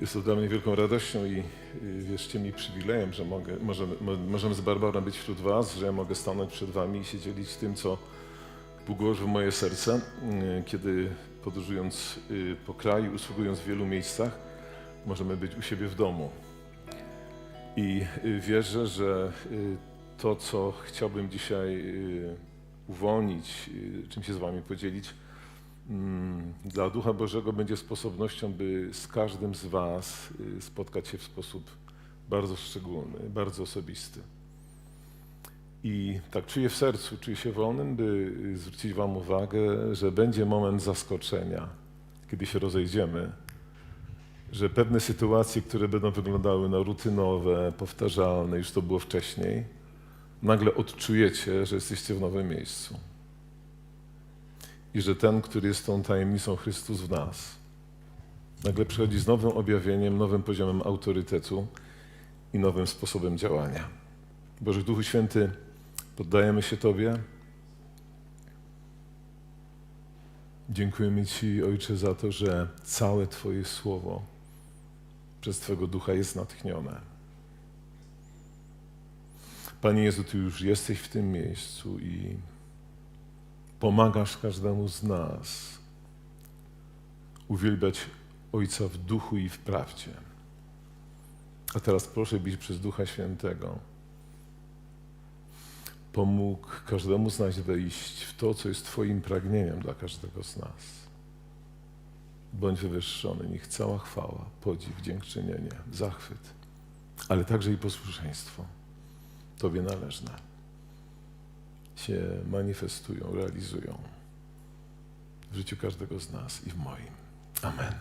Jest to dla mnie wielką radością i wierzcie mi przywilejem, że mogę, możemy, mo- możemy z Barbarą być wśród Was, że ja mogę stanąć przed Wami i się dzielić tym, co Bóg w moje serce, y, kiedy podróżując y, po kraju, usługując w wielu miejscach, możemy być u siebie w domu. I y, wierzę, że to, co chciałbym dzisiaj uwolnić, czym się z Wami podzielić, dla Ducha Bożego będzie sposobnością, by z każdym z Was y, spotkać się w sposób bardzo szczególny, bardzo osobisty. I tak czuję w sercu, czuję się wolnym, by y, zwrócić Wam uwagę, że będzie moment zaskoczenia, kiedy się rozejdziemy, że pewne sytuacje, które będą wyglądały na rutynowe, powtarzalne, już to było wcześniej, nagle odczujecie, że jesteście w nowym miejscu. I że ten, który jest tą tajemnicą Chrystus w nas, nagle przychodzi z nowym objawieniem, nowym poziomem autorytetu i nowym sposobem działania. Boże Duchu Święty, poddajemy się Tobie. Dziękujemy Ci, Ojcze, za to, że całe Twoje słowo przez Twego Ducha jest natchnione. Panie Jezu, Ty już jesteś w tym miejscu i pomagasz każdemu z nas uwielbiać Ojca w duchu i w prawdzie. A teraz proszę, byś przez Ducha Świętego pomógł każdemu z nas wejść w to, co jest Twoim pragnieniem dla każdego z nas. Bądź wywyższony, niech cała chwała, podziw, dziękczynienie, zachwyt, ale także i posłuszeństwo Tobie należne się manifestują, realizują w życiu każdego z nas i w moim. Amen.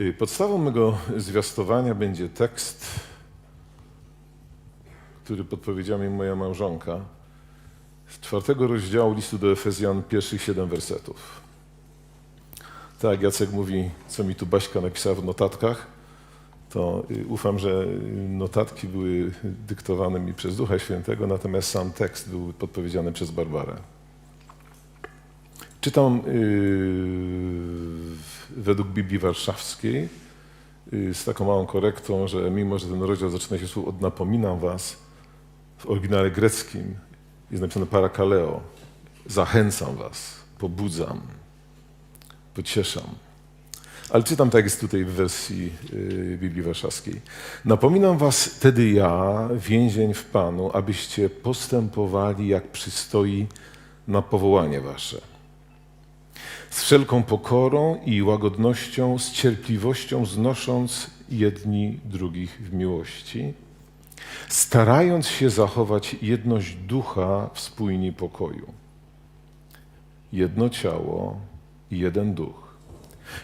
Y, Podstawą mego zwiastowania będzie tekst, który podpowiedziała mi moja małżonka z czwartego rozdziału listu do Efezjan, pierwszych siedem wersetów. Tak, Jacek mówi, co mi tu Baśka napisała w notatkach, to y, ufam, że y, notatki były dyktowane mi przez Ducha Świętego, natomiast sam tekst był podpowiedziany przez Barbarę. Czytam y, według Biblii Warszawskiej y, z taką małą korektą, że mimo, że ten rozdział zaczyna się słów od napominam was, w oryginale greckim jest napisane parakaleo. Zachęcam was, pobudzam, pocieszam. Ale czytam tak jest tutaj w wersji y, Biblii Warszawskiej. Napominam was wtedy ja, więzień w Panu, abyście postępowali jak przystoi na powołanie wasze. Z wszelką pokorą i łagodnością, z cierpliwością znosząc jedni drugich w miłości, starając się zachować jedność ducha w spójni pokoju. Jedno ciało i jeden duch.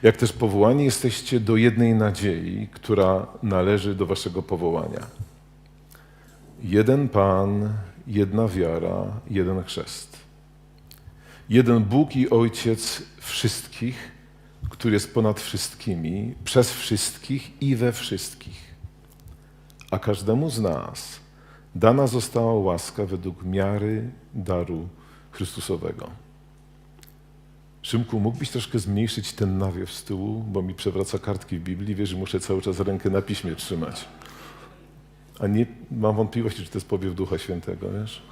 Jak też powołani jesteście do jednej nadziei, która należy do waszego powołania. Jeden Pan, jedna wiara, jeden chrzest. Jeden Bóg i Ojciec wszystkich, który jest ponad wszystkimi, przez wszystkich i we wszystkich. A każdemu z nas dana została łaska według miary daru Chrystusowego. Szymku, mógłbyś troszkę zmniejszyć ten nawiew z tyłu, bo mi przewraca kartki w Biblii, wiesz, że muszę cały czas rękę na piśmie trzymać. A nie mam wątpliwości, czy to jest powiew Ducha Świętego, wiesz?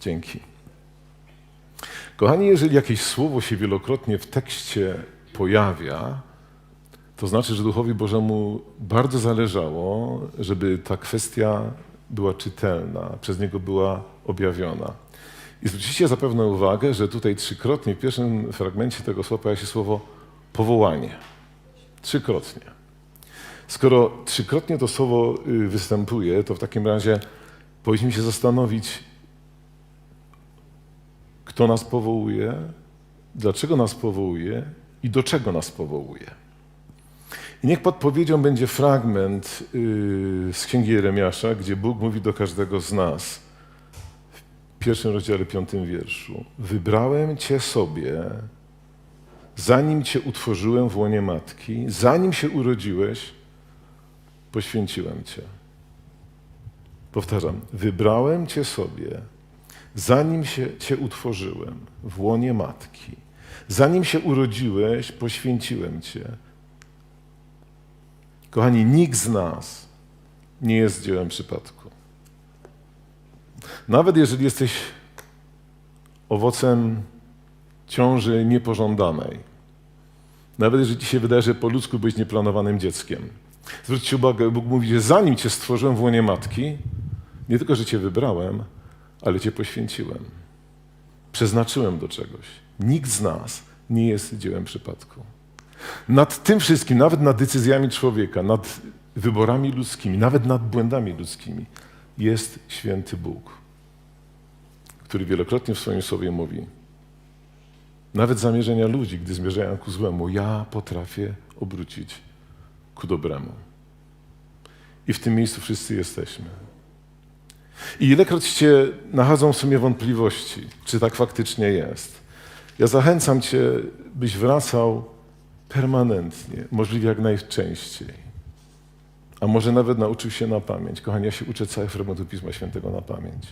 Dzięki. Kochani, jeżeli jakieś słowo się wielokrotnie w tekście pojawia, to znaczy, że Duchowi Bożemu bardzo zależało, żeby ta kwestia była czytelna, przez Niego była objawiona. I zwrócicie zapewne uwagę, że tutaj trzykrotnie w pierwszym fragmencie tego słowa pojawia się słowo powołanie. Trzykrotnie. Skoro trzykrotnie to słowo y, występuje, to w takim razie powinniśmy się zastanowić, kto nas powołuje, dlaczego nas powołuje i do czego nas powołuje. I niech podpowiedzią będzie fragment yy, z Księgi Jeremiasza, gdzie Bóg mówi do każdego z nas pierwszym rozdziale, piątym wierszu. Wybrałem Cię sobie, zanim Cię utworzyłem w łonie matki, zanim się urodziłeś, poświęciłem Cię. Powtarzam, wybrałem Cię sobie, zanim się Cię utworzyłem w łonie matki, Zanim się urodziłeś, poświęciłem Cię. Kochani, nikt z nas nie jest dziełem przypadku. Nawet jeżeli jesteś owocem ciąży niepożądanej, nawet jeżeli ci się wydaje, że po ludzku byłeś nieplanowanym dzieckiem, zwróćcie uwagę, Bóg mówi, że zanim cię stworzyłem w łonie matki, nie tylko, że cię wybrałem, ale cię poświęciłem. Przeznaczyłem do czegoś. Nikt z nas nie jest dziełem przypadku. Nad tym wszystkim, nawet nad decyzjami człowieka, nad wyborami ludzkimi, nawet nad błędami ludzkimi, jest święty Bóg, który wielokrotnie w swoim słowie mówi: Nawet zamierzenia ludzi, gdy zmierzają ku złemu, ja potrafię obrócić ku dobremu. I w tym miejscu wszyscy jesteśmy. I ilekroć Cię nachodzą w sumie wątpliwości, czy tak faktycznie jest, ja zachęcam Cię, byś wracał permanentnie, możliwie jak najczęściej. A może nawet nauczył się na pamięć. Kochani, ja się uczę całych fragmentów Pisma Świętego na pamięć.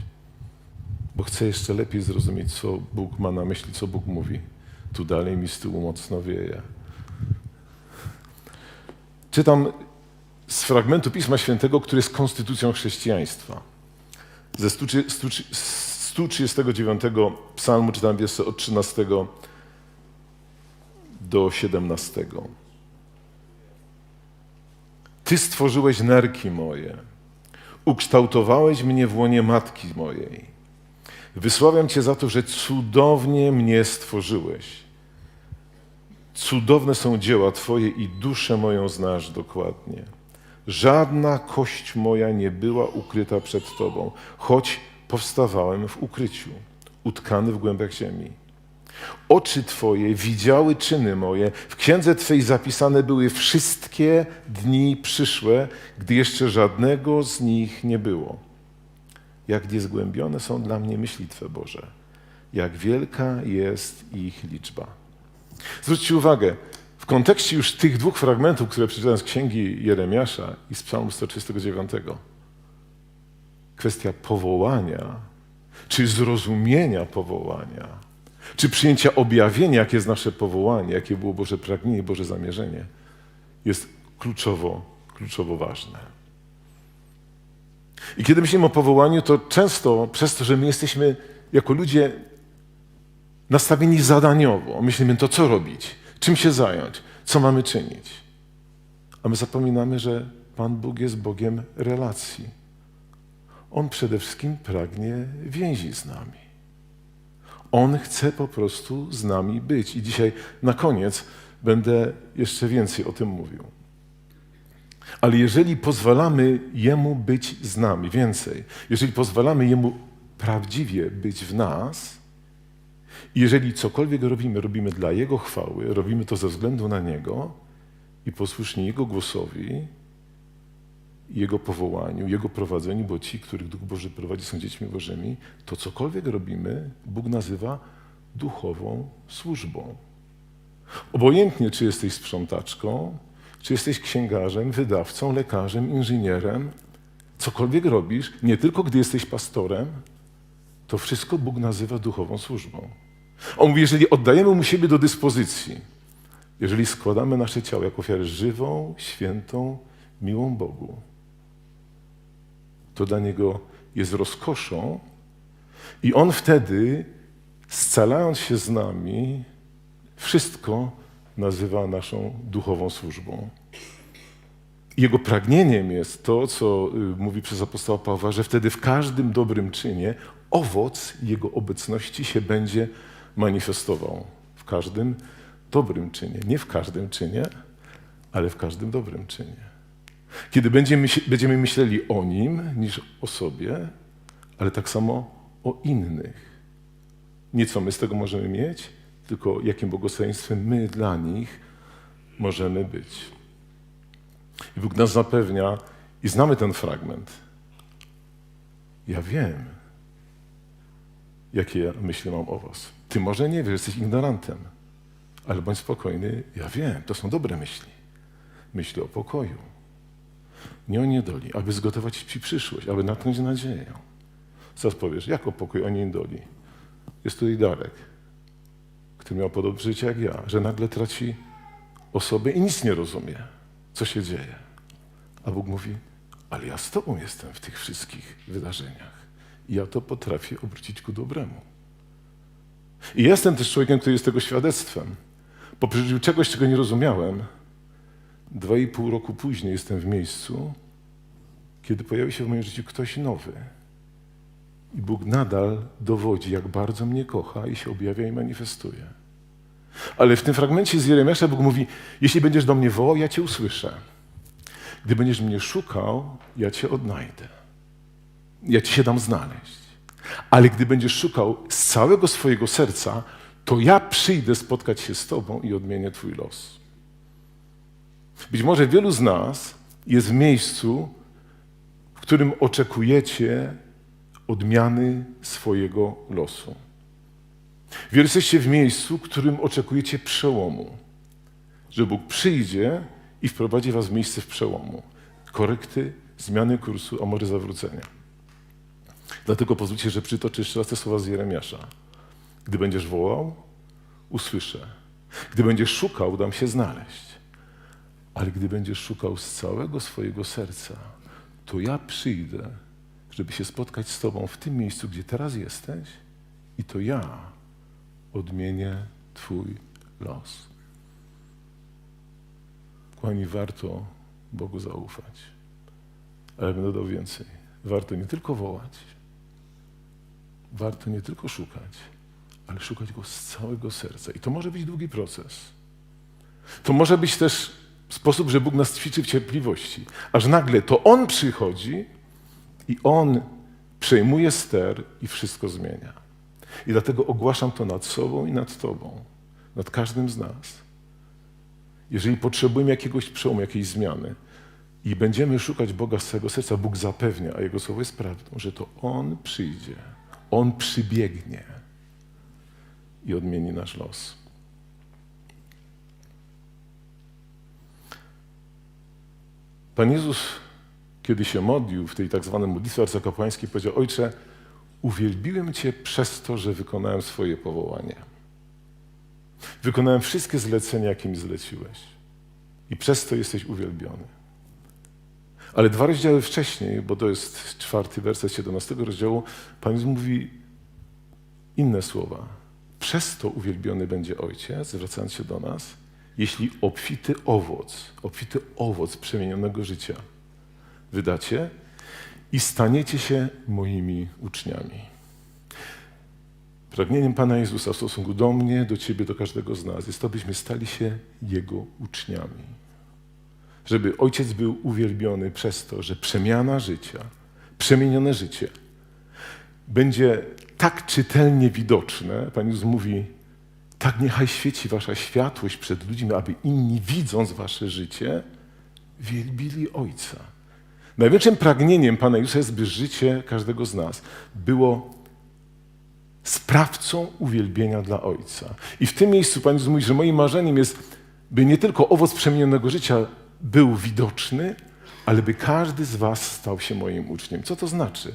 Bo chcę jeszcze lepiej zrozumieć, co Bóg ma na myśli, co Bóg mówi. Tu dalej mi z tyłu mocno wieje. Czytam z fragmentu Pisma Świętego, który jest konstytucją chrześcijaństwa. Ze 139 psalmu czytam wiersze od 13 do 17. Ty stworzyłeś nerki moje, ukształtowałeś mnie w łonie matki mojej. Wysławiam Cię za to, że cudownie mnie stworzyłeś. Cudowne są dzieła Twoje i duszę moją znasz dokładnie. Żadna kość moja nie była ukryta przed Tobą, choć powstawałem w ukryciu, utkany w głębiach ziemi. Oczy Twoje widziały czyny moje, w księdze Twej zapisane były wszystkie dni przyszłe, gdy jeszcze żadnego z nich nie było. Jak niezgłębione są dla mnie myśli Twe, Boże, jak wielka jest ich liczba. Zwróćcie uwagę, w kontekście już tych dwóch fragmentów, które przeczytałem z księgi Jeremiasza i z Psalmu 139, kwestia powołania, czy zrozumienia powołania, czy przyjęcia objawienia, jakie jest nasze powołanie, jakie było Boże pragnienie, Boże zamierzenie, jest kluczowo, kluczowo ważne. I kiedy myślimy o powołaniu, to często przez to, że my jesteśmy jako ludzie nastawieni zadaniowo, myślimy to, co robić, czym się zająć, co mamy czynić. A my zapominamy, że Pan Bóg jest Bogiem relacji. On przede wszystkim pragnie więzi z nami. On chce po prostu z nami być. I dzisiaj na koniec będę jeszcze więcej o tym mówił. Ale jeżeli pozwalamy Jemu być z nami, więcej, jeżeli pozwalamy Jemu prawdziwie być w nas, jeżeli cokolwiek robimy, robimy dla Jego chwały, robimy to ze względu na Niego i posłuszni Jego głosowi, Jego powołaniu, Jego prowadzeniu, bo ci, których Duch Boży prowadzi, są dziećmi Bożymi, to cokolwiek robimy, Bóg nazywa duchową służbą. Obojętnie, czy jesteś sprzątaczką, czy jesteś księgarzem, wydawcą, lekarzem, inżynierem, cokolwiek robisz, nie tylko gdy jesteś pastorem, to wszystko Bóg nazywa duchową służbą. On mówi, jeżeli oddajemy Mu siebie do dyspozycji, jeżeli składamy nasze ciało jako ofiarę żywą, świętą, miłą Bogu, to dla Niego jest rozkoszą i On wtedy, scalając się z nami, wszystko nazywa naszą duchową służbą. Jego pragnieniem jest to, co y, mówi przez apostoła Pawła, że wtedy w każdym dobrym czynie owoc Jego obecności się będzie manifestował. W każdym dobrym czynie. Nie w każdym czynie, ale w każdym dobrym czynie. Kiedy będziemy, myśleli o Nim niż o sobie, ale tak samo o innych. Nie co my z tego możemy mieć, tylko jakim błogosławieństwem my dla nich możemy być. I Bóg nas zapewnia, i znamy ten fragment. Ja wiem, jakie ja myśli mam o Was. Ty może nie wiesz, jesteś ignorantem, ale bądź spokojny, ja wiem, to są dobre myśli. Myśli o pokoju, nie o niedoli, aby zgotować Ci przyszłość, aby natknąć nadzieję. Co powiesz, jak o pokoju, o niedoli? Jest tutaj Darek który miał podobne życie jak ja, że nagle traci osobę i nic nie rozumie, co się dzieje. A Bóg mówi, ale ja z Tobą jestem w tych wszystkich wydarzeniach. I ja to potrafię obrócić ku dobremu. I jestem też człowiekiem, który jest tego świadectwem. Po przeżyciu czegoś, czego nie rozumiałem, dwa i pół roku później jestem w miejscu, kiedy pojawi się w moim życiu ktoś nowy. I Bóg nadal dowodzi, jak bardzo mnie kocha i się objawia i manifestuje. Ale w tym fragmencie z Jeremiasza Bóg mówi, jeśli będziesz do mnie wołał, ja Cię usłyszę. Gdy będziesz mnie szukał, ja Cię odnajdę. Ja Ci się dam znaleźć. Ale gdy będziesz szukał z całego swojego serca, to ja przyjdę spotkać się z Tobą i odmienię Twój los. Być może wielu z nas jest w miejscu, w którym oczekujecie odmiany swojego losu. Wielu jesteście w miejscu, w którym oczekujecie przełomu, że Bóg przyjdzie i wprowadzi was w miejsce w przełomu, korekty, zmiany kursu, a może zawrócenia. Dlatego pozwólcie, że przytoczę jeszcze raz te słowa z Jeremiasza. Gdy będziesz wołał, usłyszę. Gdy będziesz szukał, dam się znaleźć. Ale gdy będziesz szukał z całego swojego serca, to ja przyjdę, żeby się spotkać z Tobą w tym miejscu, gdzie teraz jesteś, i to ja odmienię Twój los. Kochani, warto Bogu zaufać. Ale będę dodał więcej. Warto nie tylko wołać, warto nie tylko szukać, ale szukać Go z całego serca. I to może być długi proces. To może być też sposób, że Bóg nas ćwiczy w cierpliwości. Aż nagle to On przychodzi i On przejmuje ster i wszystko zmienia. I dlatego ogłaszam to nad sobą i nad Tobą, nad każdym z nas. Jeżeli potrzebujemy jakiegoś przełomu, jakiejś zmiany i będziemy szukać Boga z całego serca, Bóg zapewnia, a Jego słowo jest prawdą, że to On przyjdzie, On przybiegnie i odmieni nasz los. Pan Jezus, kiedy się modlił w tej tak zwanej modlitwie arcykapłańskiej, powiedział, Ojcze, uwielbiłem Cię przez to, że wykonałem swoje powołanie. Wykonałem wszystkie zlecenia, jakie mi zleciłeś. I przez to jesteś uwielbiony. Ale dwa rozdziały wcześniej, bo to jest czwarty werset 17 rozdziału, Pan Jezus mówi inne słowa. Przez to uwielbiony będzie Ojciec, zwracając się do nas, jeśli obfity owoc, obfity owoc przemienionego życia wydacie i staniecie się moimi uczniami. Pragnieniem Pana Jezusa w stosunku do mnie, do Ciebie, do każdego z nas jest to, byśmy stali się Jego uczniami. Żeby Ojciec był uwielbiony przez to, że przemiana życia, przemienione życie będzie tak czytelnie widoczne. Pan Jezus mówi, tak niechaj świeci Wasza światłość przed ludźmi, aby inni, widząc Wasze życie, wielbili Ojca. Największym pragnieniem Pana Jezusa jest, by życie każdego z nas było sprawcą uwielbienia dla Ojca. I w tym miejscu Pan Jezus mówi, że moim marzeniem jest, by nie tylko owoc przemienionego życia był widoczny, ale by każdy z Was stał się moim uczniem. Co to znaczy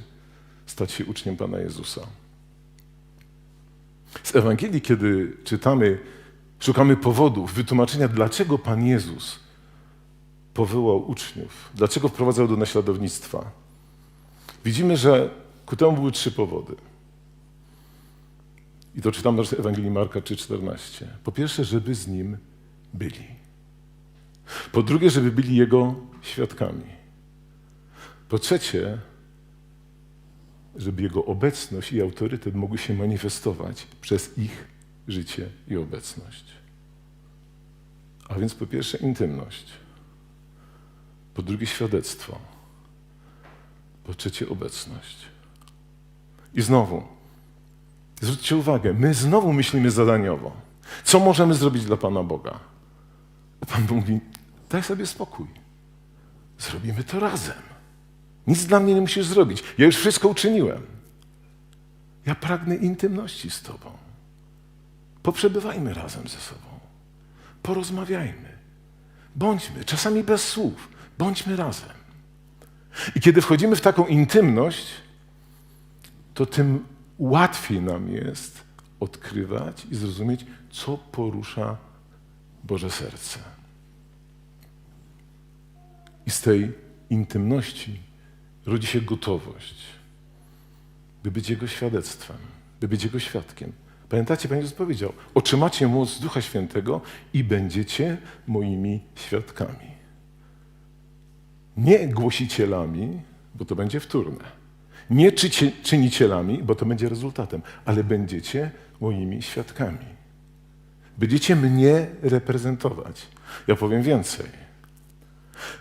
stać się uczniem Pana Jezusa? Z Ewangelii, kiedy czytamy, szukamy powodów, wytłumaczenia, dlaczego Pan Jezus powołał uczniów, dlaczego wprowadzał do naśladownictwa. Widzimy, że ku temu były trzy powody. I to czytamy z Ewangelii Marka 3,14. Po pierwsze, żeby z Nim byli. Po drugie, żeby byli Jego świadkami. Po trzecie, żeby Jego obecność i autorytet mogły się manifestować przez ich życie i obecność. A więc po pierwsze intymność, po drugie świadectwo, po trzecie obecność. I znowu, zwróćcie uwagę, my znowu myślimy zadaniowo. Co możemy zrobić dla Pana Boga? A Pan Bóg mówi, daj sobie spokój. Zrobimy to razem. Nic dla mnie nie musisz zrobić. Ja już wszystko uczyniłem. Ja pragnę intymności z Tobą. Poprzebywajmy razem ze sobą. Porozmawiajmy. Bądźmy, czasami bez słów, bądźmy razem. I kiedy wchodzimy w taką intymność, to tym łatwiej nam jest odkrywać i zrozumieć, co porusza Boże serce. I z tej intymności rodzi się gotowość, by być Jego świadectwem, by być Jego świadkiem. Pamiętacie, Pan Jezus powiedział, otrzymacie moc Ducha Świętego i będziecie moimi świadkami. Nie głosicielami, bo to będzie wtórne. Nie czynicielami, bo to będzie rezultatem, ale będziecie moimi świadkami. Będziecie mnie reprezentować. Ja powiem więcej.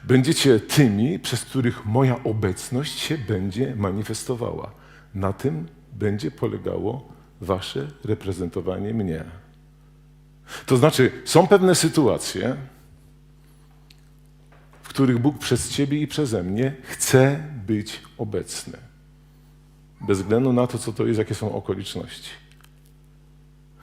Będziecie tymi, przez których moja obecność się będzie manifestowała. Na tym będzie polegało wasze reprezentowanie mnie. To znaczy, są pewne sytuacje, których Bóg przez ciebie i przeze mnie chce być obecny. Bez względu na to, co to jest, jakie są okoliczności.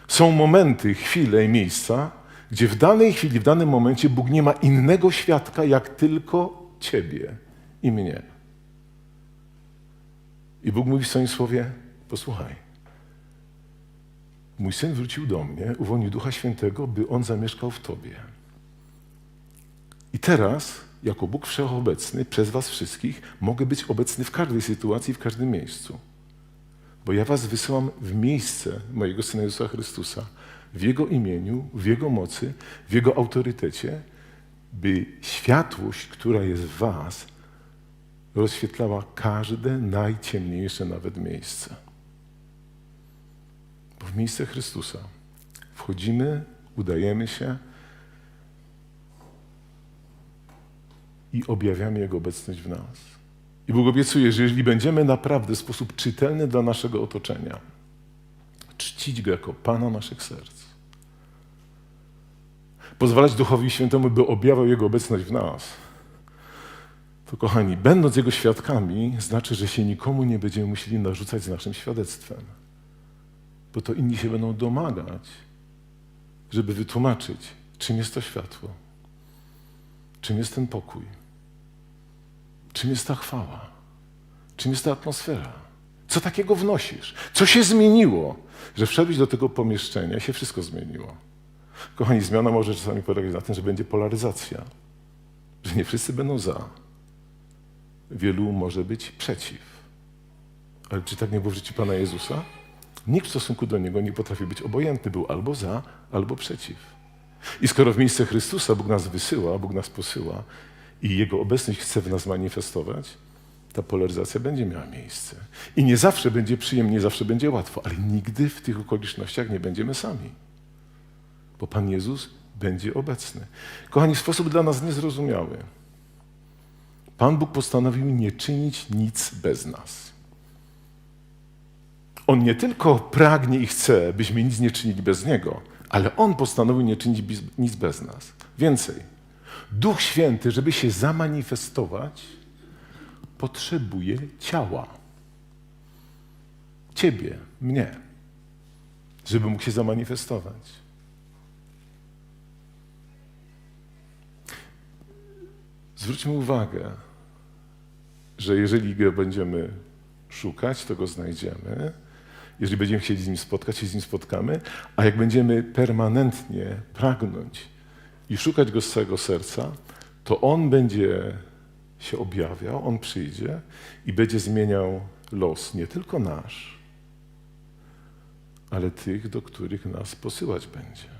Są momenty, chwile i miejsca, gdzie w danej chwili, w danym momencie Bóg nie ma innego świadka, jak tylko ciebie i mnie. I Bóg mówi w swoim słowie: Posłuchaj. Mój syn wrócił do mnie, uwolnił Ducha Świętego, by on zamieszkał w tobie. I teraz, jako Bóg Wszechobecny, przez Was wszystkich, mogę być obecny w każdej sytuacji, w każdym miejscu. Bo ja Was wysyłam w miejsce mojego Syna Jezusa Chrystusa, w Jego imieniu, w Jego mocy, w Jego autorytecie, by światłość, która jest w Was, rozświetlała każde najciemniejsze nawet miejsce. Bo w miejsce Chrystusa wchodzimy, udajemy się i objawiamy Jego obecność w nas. I Bóg obiecuje, że jeżeli będziemy naprawdę w sposób czytelny dla naszego otoczenia czcić Go jako Pana naszych serc, pozwalać Duchowi Świętemu, by objawiał Jego obecność w nas, to kochani, będąc Jego świadkami, znaczy, że się nikomu nie będziemy musieli narzucać z naszym świadectwem, bo to inni się będą domagać, żeby wytłumaczyć, czym jest to światło, czym jest ten pokój, czym jest ta chwała, czym jest ta atmosfera. Co takiego wnosisz? Co się zmieniło, że wszedłeś do tego pomieszczenia się wszystko zmieniło? Kochani, zmiana może czasami polegać na tym, że będzie polaryzacja, że nie wszyscy będą za. Wielu może być przeciw. Ale czy tak nie było w życiu Pana Jezusa? Nikt w stosunku do Niego nie potrafi być obojętny. Był albo za, albo przeciw. I skoro w miejsce Chrystusa Bóg nas wysyła, Bóg nas posyła i Jego obecność chce w nas manifestować, ta polaryzacja będzie miała miejsce. I nie zawsze będzie przyjemnie, nie zawsze będzie łatwo, ale nigdy w tych okolicznościach nie będziemy sami. Bo Pan Jezus będzie obecny. Kochani, sposób dla nas niezrozumiały. Pan Bóg postanowił nie czynić nic bez nas. On nie tylko pragnie i chce, byśmy nic nie czynili bez Niego, ale On postanowił nie czynić nic bez nas. Więcej, Duch Święty, żeby się zamanifestować, potrzebuje ciała. Ciebie, mnie, żeby mógł się zamanifestować. Zwróćmy uwagę, że jeżeli go będziemy szukać, to go znajdziemy. Jeżeli będziemy chcieli z nim spotkać, się z nim spotkamy, a jak będziemy permanentnie pragnąć i szukać go z całego serca, to on będzie się objawiał, on przyjdzie i będzie zmieniał los nie tylko nasz, ale tych, do których nas posyłać będzie.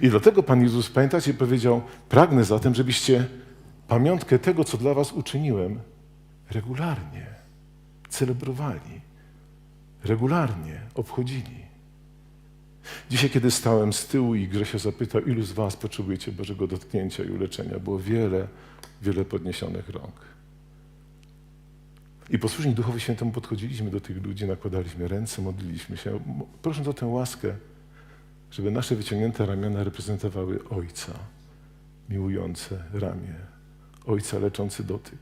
I dlatego Pan Jezus, pamiętacie, powiedział: Pragnę zatem, żebyście pamiątkę tego, co dla Was uczyniłem, regularnie celebrowali, regularnie obchodzili. Dzisiaj, kiedy stałem z tyłu i Grzesio zapytał, ilu z Was potrzebujecie Bożego dotknięcia i uleczenia, było wiele, wiele podniesionych rąk. I posłusznie Duchowi Świętemu podchodziliśmy do tych ludzi, nakładaliśmy ręce, modliliśmy się, prosząc o tę łaskę, żeby nasze wyciągnięte ramiona reprezentowały Ojca, miłujące ramię, Ojca leczący dotyk,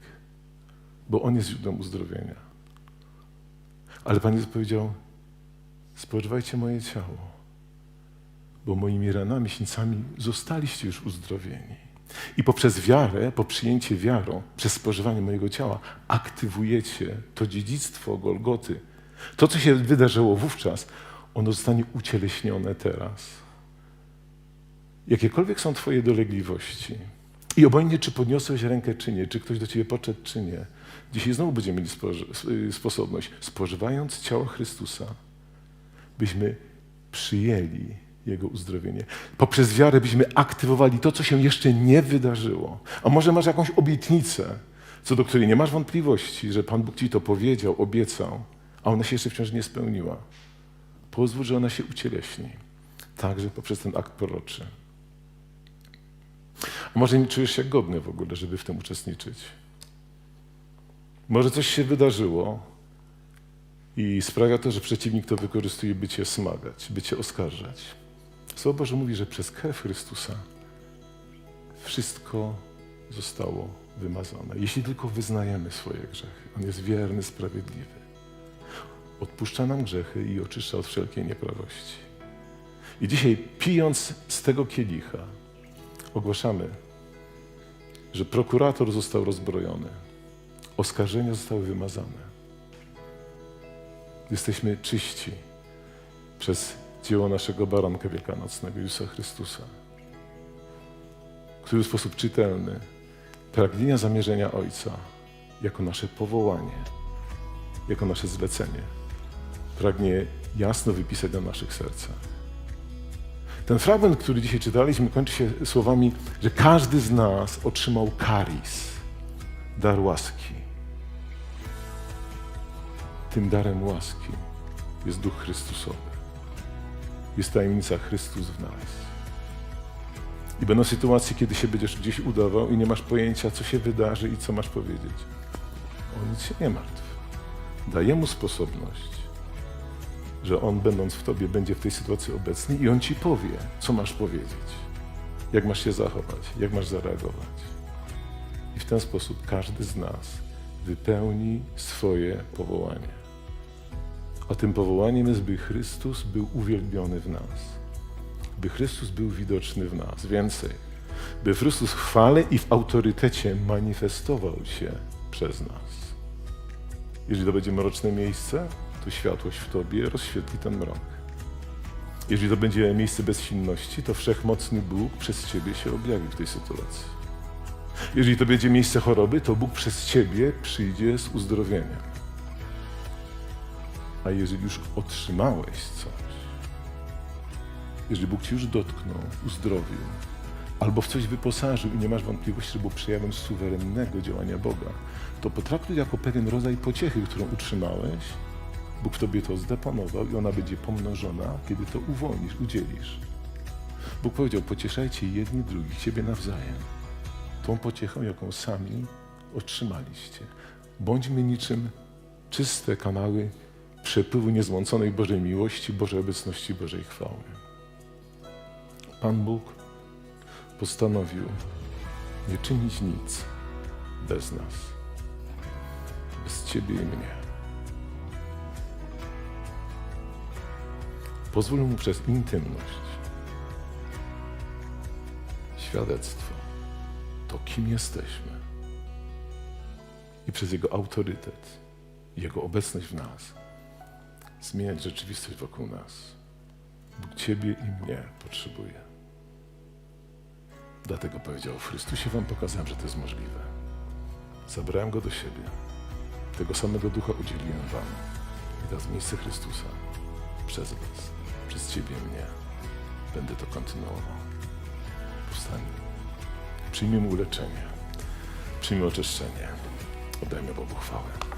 bo On jest źródłem uzdrowienia. Ale Pan Jezus powiedział, spożywajcie moje ciało, bo moimi ranami, sińcami zostaliście już uzdrowieni. I poprzez wiarę, po przyjęcie wiarą, przez spożywanie mojego ciała, aktywujecie to dziedzictwo Golgoty, To, co się wydarzyło wówczas, ono zostanie ucieleśnione teraz. Jakiekolwiek są Twoje dolegliwości, i obojętnie, czy podniosłeś rękę, czy nie, czy ktoś do Ciebie podszedł, czy nie, dzisiaj znowu będziemy mieli y, sposobność, spożywając ciało Chrystusa, byśmy przyjęli Jego uzdrowienie. Poprzez wiarę byśmy aktywowali to, co się jeszcze nie wydarzyło. A może masz jakąś obietnicę, co do której nie masz wątpliwości, że Pan Bóg Ci to powiedział, obiecał, a ona się jeszcze wciąż nie spełniła. Pozwól, że ona się ucieleśni. Także poprzez ten akt proroczy. A może nie czujesz się godny w ogóle, żeby w tym uczestniczyć? Może coś się wydarzyło i sprawia to, że przeciwnik to wykorzystuje, by cię smagać, by cię oskarżać. Słowo Boże mówi, że przez krew Chrystusa wszystko zostało wymazane. Jeśli tylko wyznajemy swoje grzechy, On jest wierny, sprawiedliwy. Odpuszcza nam grzechy i oczyszcza od wszelkiej nieprawości. I dzisiaj, pijąc z tego kielicha, ogłaszamy, że prokurator został rozbrojony, oskarżenia zostały wymazane. Jesteśmy czyści przez dzieło naszego baranka wielkanocnego, Jezusa Chrystusa, który w sposób czytelny pragnienia zamierzenia Ojca jako nasze powołanie, jako nasze zlecenie, pragnie jasno wypisać na naszych sercach. Ten fragment, który dzisiaj czytaliśmy, kończy się słowami, że każdy z nas otrzymał karis, dar łaski. Tym darem łaski jest Duch Chrystusowy. Jest tajemnica Chrystus w nas. I będą sytuacje, kiedy się będziesz gdzieś udawał i nie masz pojęcia, co się wydarzy i co masz powiedzieć. O nic się nie martw. Daj Jemu sposobność, że On, będąc w Tobie, będzie w tej sytuacji obecny i On Ci powie, co masz powiedzieć, jak masz się zachować, jak masz zareagować. I w ten sposób każdy z nas wypełni swoje powołanie. A tym powołaniem jest, by Chrystus był uwielbiony w nas. By Chrystus był widoczny w nas. Więcej. By Chrystus w chwale i w autorytecie manifestował się przez nas. Jeżeli to będzie mroczne miejsce, to światłość w Tobie rozświetli ten mrok. Jeżeli to będzie miejsce bezsilności, to wszechmocny Bóg przez Ciebie się objawi w tej sytuacji. Jeżeli to będzie miejsce choroby, to Bóg przez Ciebie przyjdzie z uzdrowieniem. A jeżeli już otrzymałeś coś, jeżeli Bóg Cię już dotknął, uzdrowił, albo w coś wyposażył i nie masz wątpliwości, że był przejawem suwerennego działania Boga, to potraktuj jako pewien rodzaj pociechy, którą utrzymałeś. Bóg w Tobie to zdeponował i ona będzie pomnożona, kiedy to uwolnisz, udzielisz. Bóg powiedział, pocieszajcie jedni drugich, siebie nawzajem. Tą pociechą, jaką sami otrzymaliście. Bądźmy niczym czyste kanały przepływu niezmąconej Bożej miłości, Bożej obecności, Bożej chwały. Pan Bóg postanowił nie czynić nic bez nas, bez Ciebie i mnie. Pozwól Mu przez intymność, świadectwo, to kim jesteśmy i przez Jego autorytet, Jego obecność w nas zmieniać rzeczywistość wokół nas. Bóg Ciebie i mnie potrzebuje. Dlatego powiedział, w Chrystusie Wam pokazałem, że to jest możliwe. Zabrałem Go do siebie. Tego samego Ducha udzieliłem Wam. I teraz miejsce Chrystusa, przez Was, przez Ciebie i mnie, będę to kontynuował. Powstań. Przyjmijmy uleczenie. Przyjmijmy oczyszczenie. Oddajmy Bogu chwałę.